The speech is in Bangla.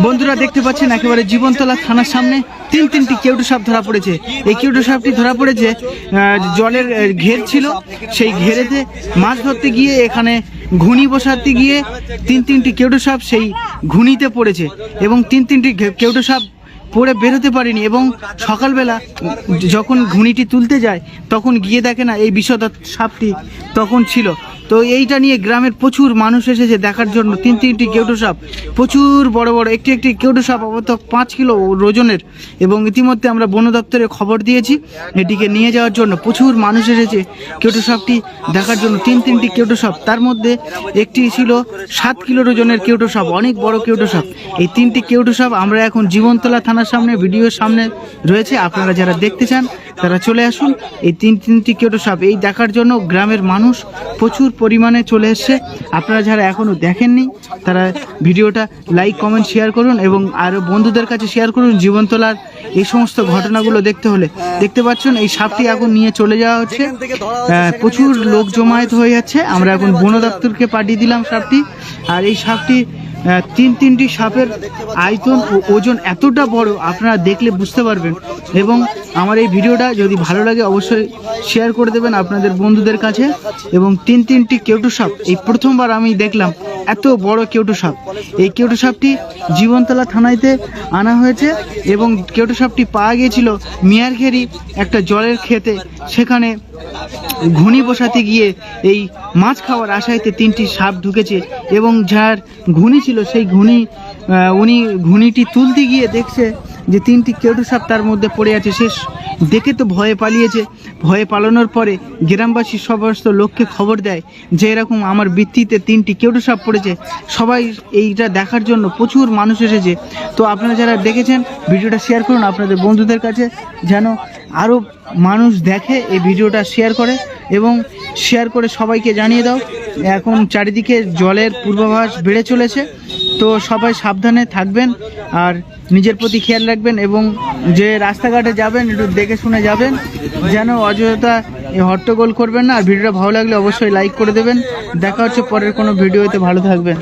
বন্ধুরা দেখতে পাচ্ছেন একেবারে জীবনতলা থানার সামনে তিন তিনটি কেউটু সাপ ধরা পড়েছে। এই কেউটু সাপটি ধরা পড়েছে জলের ঘের ছিল। সেই ঘেরেতে মাছ ধরতে গিয়ে এখানে ঘুনি বসাতে গিয়ে তিন তিনটি কেউটু সাপ সেই ঘুনিতে পড়েছে এবং তিন তিনটি কেউটু সাপ পড়ে বেরোতে পারেনি এবং সকালবেলা যখন ঘুনিটি তুলতে যায়, তখন গিয়ে দেখে না এই বিষধর সাপটি তখন ছিল। তো এইটা নিয়ে গ্রামের প্রচুর মানুষ এসেছে দেখার জন্য। তিন, তিনটি কেউটো সাপ, প্রচুর বড় বড়। একটি একটি কেউটো সাপ অবত পাঁচ কিলো ওজনের এবং ইতিমধ্যে আমরা বন দপ্তরে খবর দিয়েছি এটিকে নিয়ে যাওয়ার জন্য। প্রচুর মানুষ এসেছে কেউটো সাপটি দেখার জন্য। তিন, তিনটি কেউটো সাপ। তার মধ্যে একটি ছিল সাত কিলোর ওজনের কেউটো সাপ, অনেক বড় কেউটো সাপ। এই তিনটি কেউটো সাপ আমরা এখন জীবনতলা থানার সামনে, ভিডিওর সামনে রয়েছে। আপনারা যারা দেখতে চান তারা চলে আসুন। এই তিন তিনটি কেউটো সাপ। এই দেখার জন্য গ্রামের মানুষ প্রচুর পরিমাণে চলে এসছে। আপনারা যারা এখনও দেখেননি, তারা ভিডিওটা লাইক, কমেন্ট, শেয়ার করুন এবং আরও বন্ধুদের কাছে শেয়ার করুন জীবনতলার এই সমস্ত ঘটনাগুলো দেখতে হলে। দেখতে পাচ্ছেন, এই সাপটি এখন নিয়ে চলে যাওয়া হচ্ছে। প্রচুর লোক জমায়েত হয়ে যাচ্ছে। আমরা এখন বন দপ্তরকে পাঠিয়ে দিলাম সাপটি। আর এই সাপটি তিন তিনটি সাপের আয়তন ও ওজন এতটা বড় আপনারা দেখলে বুঝতে পারবেন। এবং আমার এই ভিডিওটা যদি ভালো লাগে অবশ্যই শেয়ার করে দেবেন আপনাদের বন্ধুদের কাছে। এবং তিন তিনটি কেউটু সাপ, এই প্রথমবার আমি দেখলাম এত বড় কেউটু সাপ। এই কেউটু সাপটি জীবনতলা থানাইতে আনা হয়েছে এবং কেউটু সাপটি পাওয়া গিয়েছিল মিয়ারঘেরি একটা জলের খেতে সেখানে ঘুনি বসাতে গিয়ে এই মাছ খাওয়ার আশাইতে তিনটি সাপ ঢুকেছে এবং যার ঘুনি সেই ঘুনি উনি ঘুনিটি তুলতে গিয়ে দেখছে যে তিনটি কেউটু সাপ তার মধ্যে পড়ে আছে। সে দেখে তো ভয়ে পালিয়েছে। ভয়ে পালানোর পরে গ্রামবাসী সমস্ত লোককে খবর দেয় যে এরকম আমার বৃত্তিতে তিনটি কেউটু সাপ পড়েছে। সবাই এইটা দেখার জন্য প্রচুর মানুষ এসেছে। তো আপনারা যারা দেখেছেন, ভিডিওটা শেয়ার করুন আপনাদের বন্ধুদের কাছে, যেন আরও মানুষ দেখে এই ভিডিওটা শেয়ার করে এবং শেয়ার করে সবাইকে জানিয়ে দাও। এখন চারিদিকে জলের পূর্বাভাস বেড়ে চলেছে। তো সবাই সাবধানে থাকবেন আর নিজের প্রতি খেয়াল রাখবেন এবং যে রাস্তাঘাটে যাবেন, একটু দেখে শুনে যাবেন। যেন অযথা হট্টগোল করবেন না। আর ভিডিওটা ভালো লাগলে অবশ্যই লাইক করে দেবেন। দেখা হচ্ছে পরের কোনো ভিডিওতে। ভালো থাকবেন।